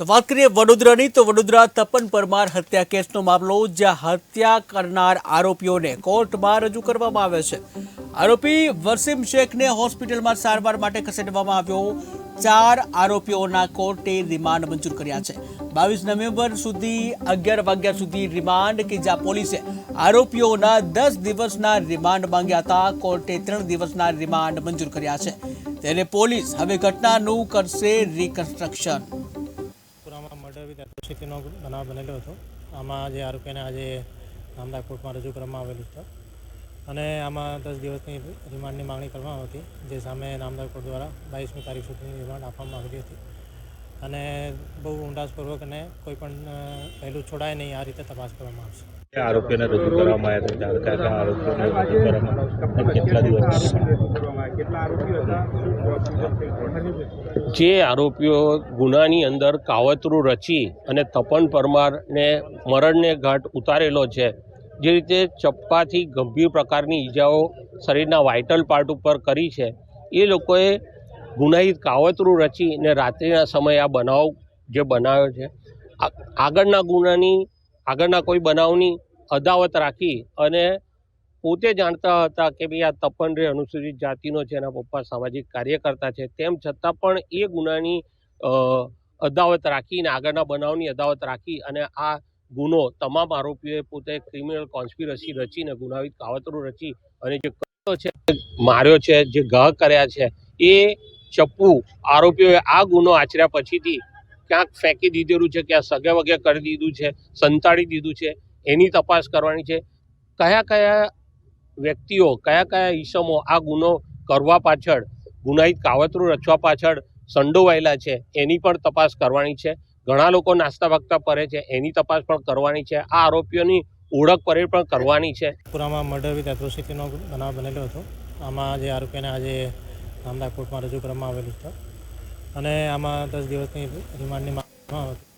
તો વાત કરીએ વડોદરાની, તો વડોદરા તપન પરમાર હત્યા કેસનો મામલો જ્યાં હત્યા કરનાર આરોપીઓને કોર્ટમાં રજૂ કરવામાં આવે છે. આરોપી વસીમ શેખને હોસ્પિટલમાં સારવાર માટે ખસેડવામાં આવ્યો. ચાર આરોપીઓના કોર્ટે રિમાન્ડ મંજૂર કર્યા છે. બાવીસ નવેમ્બર સુધી, અગિયાર વાગ્યા સુધી રિમાન્ડ કે જ્યાં પોલીસે આરોપીઓના દસ દિવસના રિમાન્ડ માંગ્યા હતા, કોર્ટે ત્રણ દિવસના રિમાન્ડ મંજૂર કર્યા છે. ત્યારે પોલીસ હવે ઘટનાનું કરશે રિકન્સ્ટ્રક્શન પુરામાં મર્ડર બનાવ બનેલો હતો. આમાં જે આરોપીને આજે નામદા કોર્ટમાં રજૂ કરવામાં આવેલું છે. અને આમાં દસ દિવસની રિમાન્ડની માગણી કરવામાં આવી હતી જે સામે નામદાર કોર્ટ દ્વારા બાવીસમી તારીખ સુધીની રિમાન્ડ આપવામાં આવી હતી. અને બહુ ઊંડાસપૂર્વક અને કોઈ પણ પહેલું છોડાય નહીં આ રીતે તપાસ કરવામાં આવશે. આરોપીને રજૂ કરવામાં આવ્યા હતા કયા કયા આરોપીઓને રજૂ કરવામાં આવ્યા કેટલા દિવસ જે આરોપીઓ ગુનાની અંદર કાવતરું રચી અને તપન પરમારને મરણને ઘાટ ઉતારેલો છે જે રીતે ચપ્પાથી ગંભીર પ્રકારની ઈજાઓ શરીરના વાઇટલ પાર્ટ ઉપર કરી છે એ લોકોએ ગુનાહિત કાવતરું રચી અને રાત્રિના સમયે આ બનાવ જે બનાવ્યો છે આગળના ગુનાની, આગળના કોઈ બનાવની અદાવત રાખી અને પોતે જાણતા હતા કે ભાઈ આ તપન રે અનુસૂચિત જાતિનો છે, એના પપ્પા સામાજિક કાર્યકર્તા છે, તેમ છતાં પણ એ ગુનાની અદાવત રાખીને આગળના બનાવની અદાવત રાખી અને આ ગુનો તમામ આરોપીઓએ પોતે ક્રિમિનલ કોન્સ્પિરસી રચીને ગુનાહિત કાવતરું રચી અને જે કર્યો છે માર્યો છે, જે ઘા કર્યા છે, એ ચપ્પુ. આરોપીઓએ આ ગુનો આચર્યા પછીથી ક્યાંક ફેંકી દીધેલું છે, ક્યાં સગે વગે કરી દીધું છે, સંતાડી દીધું છે, એની તપાસ કરવાની છે. કયા કયા વ્યક્તિઓ, કયા કયા ઈસમો આ ગુનો કરવા પાછળ ગુનાહિત કાવતરું રચવા પાછળ સંડોવાયેલા છે, એની પણ તપાસ કરવાની છે. ઘણા લોકો નાસ્તા વાગતા પરે છે, એની તપાસ પણ કરવાની છે. આ આરોપીઓની ઓળખ પરેડ પણ કરવાની છે. પુરામાં મર્ડર વિથ એટ્રોસિટીનો બનાવ બનેલો હતો. આમાં જે આરોપીને આજે નામદાર કોર્ટમાં રજૂ કરવામાં આવેલી છે. અને આમાં દસ દિવસની રિમાન્ડની માંગ આવી